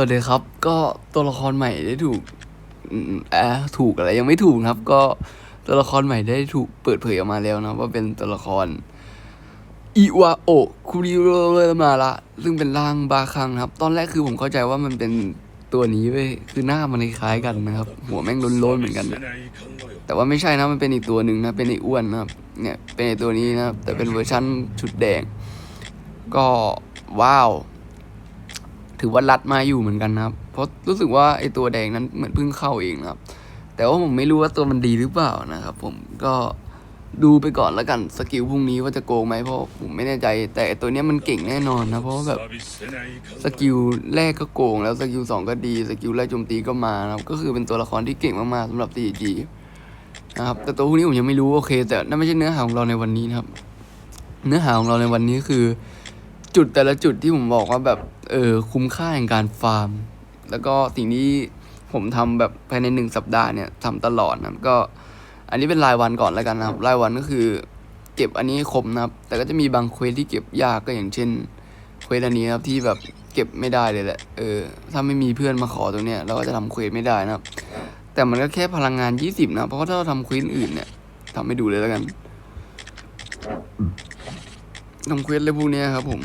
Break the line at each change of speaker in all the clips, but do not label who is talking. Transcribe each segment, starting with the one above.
วัสดีครับ ก็ตัวละครใหม่ได้ถูกอืมอ่าถูกอะไรยังไม่ถูกครับ ก็ตัวละครใหม่ได้ถูกเปิดเผยออกมาแล้วนะว่าเป็นตัวละครอิวาโอคุริโรเรมาระซึ่งเป็นร่างบาคังครับ ตอนแรกคือผมเข้าใจว่ามันเป็นตัวนี้เว้ยคือหน้ามันคล้ายกันนะครับ หัวแม่งล้นๆเหมือนกันนะแต่ว่าไม่ใช่นะมันเป็นอีกตัวหนึ่งนะเป็นไอ้อ้วนนะครับเนี่ยเป็นไอ้ตัวนี้นะครับแต่เป็นเวอร์ชั่นชุดแดง ก็ว้าว ถือว่ารัดมาอยู่เหมือนกันนะครับ เพราะรู้สึกว่าไอตัวแดงนั้นเหมือนเพิ่งเข้าเองนะครับ แต่ว่าผมไม่รู้ว่าตัวมันดีหรือเปล่านะครับ ผมก็ดูไปก่อนแล้วกันสกิลพรุ่งนี้ว่าจะโกงไหมเพราะผมไม่แน่ใจ แต่ตัวนี้มันเก่งแน่นอนนะเพราะแบบสกิลแรกก็โกง แล้วสกิลสองก็ดีสกิลแรกโจมตีก็มานะครับก็คือเป็นตัวละครที่เก่งมากๆสำหรับ 4G นะครับแต่ตัวพวกนี้ผมยังไม่รู้โอเค แต่นั่นไม่ใช่เนื้อหาของเราในวันนี้นะครับ เนื้อหาของเราในวันนี้คือ จุดแต่ละจุดที่ผมบอกว่าแบบ เออคุ้มค่าแห่งการฟาร์ม แล้วก็สิ่งที่ผมทำแบบภายในหนึ่งสัปดาห์เนี่ยทำตลอดนะก็ อันนี้เป็นรายวันก่อนแล้วกันนะครับรายวันก็คือ เก็บอันนี้ครบนะครับ แต่ก็จะมีบางเควสที่เก็บยากก็อย่างเช่นเควสอันนี้ครับที่แบบเก็บไม่ได้เลยแหละเออถ้าไม่มีเพื่อนมาขอตรงเนี้ยเราก็จะทำเควสไม่ได้นะครับ แต่มันก็แค่พลังงาน20นะเพราะว่าถ้าเราทำเควสอื่นเนี่ยทำให้ดูเลยแล้วกันทำเควสเลยพวกเนี้ยครับผม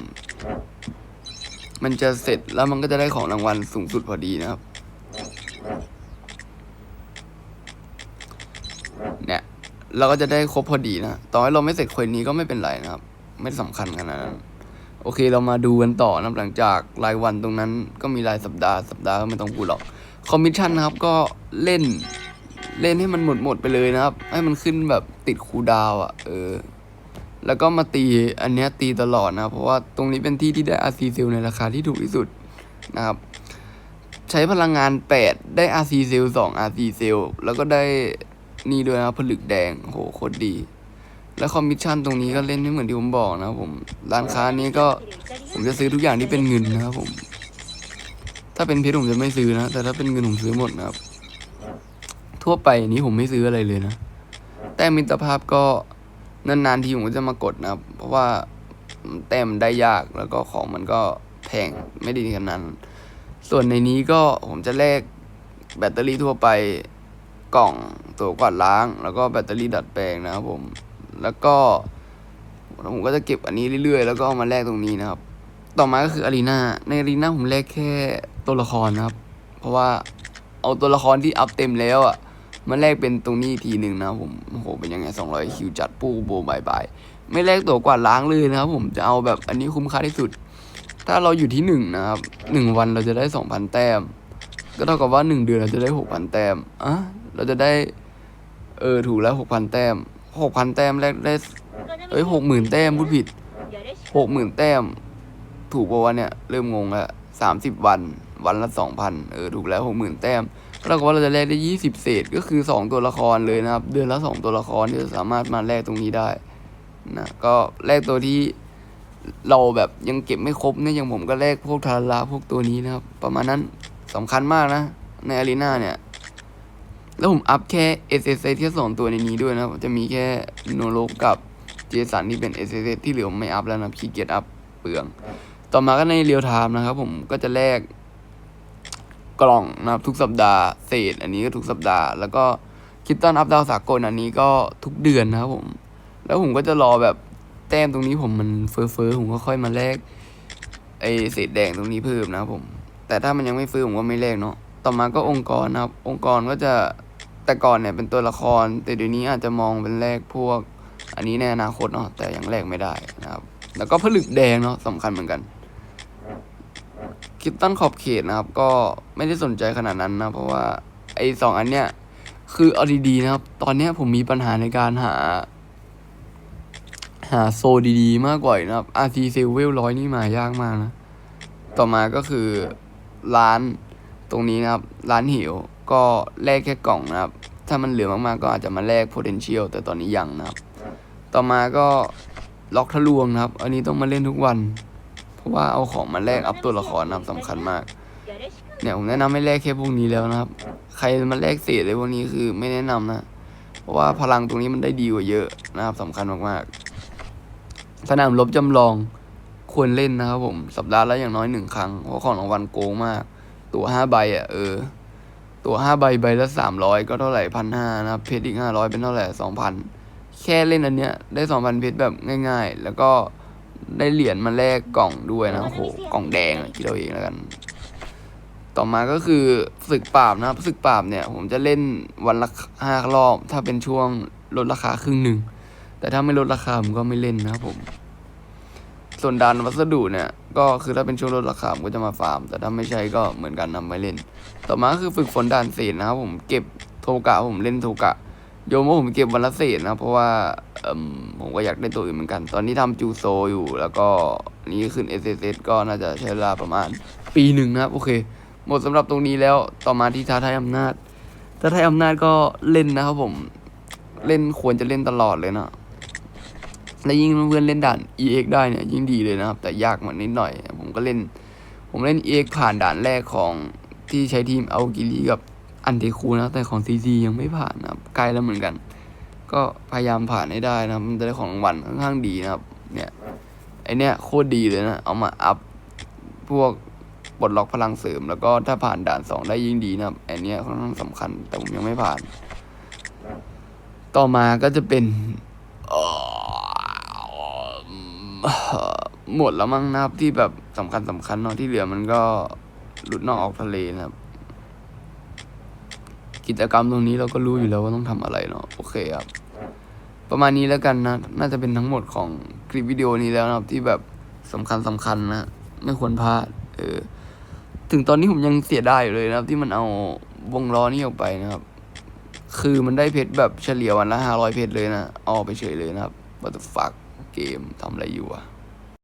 มันจะเสร็จแล้วมันก็จะได้ของรางวัลสูงสุดพอดีนะครับ เนี่ย เราก็จะได้ครบพอดีนะต่อให้เราไม่เสร็จเควนี้ก็ไม่เป็นไรนะครับ ไม่สำคัญขนาดนั้นโอเคเรามาดูกันต่อนับหลังจากรายวันตรงนั้นก็มีรายสัปดาห์สัปดาห์ก็ไม่ต้องพูดหรอกคอมมิชชั่นนะครับก็เล่นเล่นให้มันหมดหมดไปเลยนะครับ ให้มันขึ้นแบบติดคูดาวน์อะ เออ แล้วก็มาตีอันเนี้ยตีตลอดนะ เพราะว่าตรงนี้เป็นที่ที่ได้ RC เซลในราคาที่ถูกที่สุดนะครับ ใช้พลังงาน 8 ได้ RC เซล2 RC เซลแล้วก็ได้นี่ด้วยนะครับผลึกแดงโหโคตรดี แล้วคอมมิชชั่นตรงนี้ก็เล่นไม่เหมือนที่ผมบอกนะครับผมร้านค้านี้ก็ผมจะซื้อทุกอย่างที่เป็นเงินนะครับผม ถ้าเป็นเพชรผมจะไม่ซื้อนะ แต่ถ้าเป็นเงินผมซื้อหมดนะครับ ทั่วไปนนี้ผมไม่ซื้ออะไรเลยนะ แต่มิตรภาพก็ นานๆทีผมก็จะมากดนะครับ เพราะว่าแต้มได้ยากแล้วก็ของมันก็แพงไม่ดีขนาดนั้น ส่วนในนี้ก็ผมจะแลกแบตเตอรี่ทั่วไปกล่องตัวกวาดล้าง แล้วก็แบตเตอรี่ดัดแปลงนะครับผม แล้วก็ผมก็จะเก็บอันนี้เรื่อยๆ แล้วก็เอามาแลกตรงนี้นะครับ ต่อมาก็คืออารีนาในอารีนาผมแลกแค่ตัวละครนะครับ เพราะว่าเอาตัวละครที่อัพเต็มแล้วอะ มาแลกเป็นตรงนี้ทีหนึ่งนะผมโอ้โหเป็นยังไง200คิวจัดปูโบบายบายไม่แลกตัวกวาดล้างเลยนะครับ ผมจะเอาแบบอันนี้คุ้มค่าที่สุด ถ้าเราอยู่ที่หนึ่งนะครับหนึ่งวันเราจะได้สองพันแต้ม ก็เท่ากับว่าหนึ่งเดือนเราจะได้หกพันแต้มอะเราจะได้เออถูกแล้วหกพันแต้มหกพันแต้มแรกได้เอ้ยหกหมื่นแต้มพูดผิดหกหมื่นแต้ม ถูกปะวะเนี่ยเริ่มงงแล้วสามสิบวัน วันละสองพันเออถูกแล้วหกหมื่นแต้ม เท่ากับว่าเราจะแลกได้ยี่สิบเศษก็คือสองตัวละครเลยนะครับ เดือนละสองตัวละครที่จะสามารถมาแลกตรงนี้ได้นะก็แลกตัวที่เราแบบยังเก็บไม่ครบเนี่ยอย่างผมก็แลกพวกทาราพวกตัวนี้นะครับ ประมาณนั้นสำคัญมากนะ ในอารีนาเนี่ย แล้วผมอัพแค่ S S แค่สองตัวในนี้ด้วยนะครับจะมีแค่โนโลกับเจสันที่เป็น S S ที่เหลือผมไม่อัพแล้วนะขี้เกียจอัพเปลือง ต่อมาก็ในเรียลไทม์นะครับ ผมก็จะแลก กล่องนะครับทุกสัปดาห์เศษ อันนี้ก็ทุกสัปดาห์ แล้วก็คิดตันอัพดาวสากลอันนี้ก็ทุกเดือนนะครับผม แล้วผมก็จะรอแบบแต้มตรงนี้ผมมันเฟอเฟอๆผมก็ค่อยมาแลกไอเศษแดงตรงนี้เพิ่มนะครับผม แต่ถ้ามันยังไม่เฟื้นผมก็ไม่แลกเนาะต่อมาก็องค์กรนะครับ องค์กรก็จะแต่ก่อนเนี่ยเป็นตัวละคร แต่เดี๋ยวนี้อาจจะมองเป็นแลกพวก อันนี้ในอนาคตเนาะแต่ยังแลกไม่ได้นะครับ แล้วก็ผลึกแดงเนาะสำคัญเหมือนกัน คิดตั้นขอบเขตนะครับ ก็ไม่ได้สนใจขนาดนั้นนะ เพราะว่าไอ้สองอันเนี้ยคือเอาดีๆนะครับ ตอนเนี้ยผมมีปัญหาในการหา หาโซดีๆ มากกว่านะครับ RC เซลเวลร้อยนี่มายากมากนะ ต่อมาก็คือร้านตรงนี้นะครับ ร้านหิวก็แลกแค่กล่องนะครับ ถ้ามันเหลือมากๆก็อาจจะมาแลก potential แต่ตอนนี้ยังนะครับ ต่อมาก็ล็อกทะลวงนะครับ อันนี้ต้องมาเล่นทุกวัน เพราะว่าเอาของมาแลกอัพตัวละครนะครับสำคัญมาก เนี่ยผมแนะนำให้แลกแค่พวกนี้แล้วนะครับ ใครมาแลกเศษอะไรพวกนี้คือไม่แนะนำนะ เพราะว่าพลังตรงนี้มันได้ดีกว่าเยอะนะครับสำคัญมากๆ สนามรบจำลองควรเล่นนะครับผมสัปดาห์ละอย่างน้อยหนึ่งครั้งเพราะของรางวัลโกงมาก ตัวห้าใบอะเออ ตัวห้าใบใบละสามร้อยก็เท่าไหร่พันห้านะครับเพชรอีกห้าร้อยเป็นเท่าไหร่สองพันแค่เล่นอันเนี้ยได้สองพันเพชรแบบง่าย ๆ แล้วก็ ได้เหรียญมาแลกกล่องด้วยนะโอ้โหกล่องแดงอะคิดเอาเองแล้วกัน ต่อมาก็คือศึกปราบนะครับศึกปราบเนี่ย ผมจะเล่นวันละห้ารอบ ถ้าเป็นช่วงลดราคาครึ่งหนึ่งแต่ถ้าไม่ลดราคาผมก็ไม่เล่นนะครับผม ส่วนดานวัสดุเนี่ย ก็คือถ้าเป็นช่วงลดราคาผมก็จะมาฟาร์ม แต่ถ้าไม่ใช่ก็เหมือนกันนำไม่เล่น ต่อมาก็คือฝึกฝนด่านเศษนะครับผมเก็บโทกะผมเล่นโทกะ โยมว่าผมเก็บวันละเศษนะเพราะว่า ผมก็อยากได้ตัวอื่นเหมือนกัน ตอนนี้ทำจูโซอยู่ แล้วก็นี่ขึ้น s s s ก็น่าจะใช้เวลาประมาณ ปีหนึ่งนะครับโอเค หมดสำหรับตรงนี้แล้วต่อมาที่ท้าทายอำนาจท้าทายอำนาจก็เล่นนะครับผม เล่นควรจะเล่นตลอดเลยนะและยิ่งเพื่อนเล่นด่าน EX ได้เนี่ยยิ่งดีเลยนะครับ แต่ยากเหมันนิดหน่อย ผมก็เล่น ผมเล่น EX ผ่านด่านแรกของที่ใช้ทีมเอากิลีกับอันเทคูนะ แต่ของ CC ยังไม่ผ่านนะครับใกล้แล้วเหมือนกัน ก็พยายามผ่านให้ได้นะมันจะได้ของรางวัลค่อนข้างดีนะครับ เนี่ยไอเนี้ยโคตรดีเลยนะ เอามาอัพพวกปลดล็อกพลังเสริม แล้วก็ถ้าผ่านด่านสองได้ยิ่งดีนะครับไอเนี้ยค่อนข้างสำคัญแต่ผมยังไม่ผ่าน ต่อมาก็จะเป็นเอ่อหมดแล้วมั้งนะครับที่แบบสำคัญสำคัญเนาะที่เหลือมันก็หลุดนอกออกทะเลนะครับ กิจกรรมตรงนี้เราก็รู้อยู่แล้วว่าต้องทำอะไรเนาะโอเคครับ ประมาณนี้แล้วกันนะ น่าจะเป็นทั้งหมดของคลิปวิดีโอนี้แล้วนะครับ ที่แบบสำคัญสำคัญนะ ไม่ควรพลาด เออ ถึงตอนนี้ผมยังเสียดายอยู่เลยนะครับ ที่มันเอาวงล้อนี้ออกไปนะครับ คือมันได้เพชรแบบเฉลี่ยวันละห้าร้อยเพชรเลยนะอออกไปเฉยเลยนะครับ what the fuck เกมทำอะไรอยู่อะ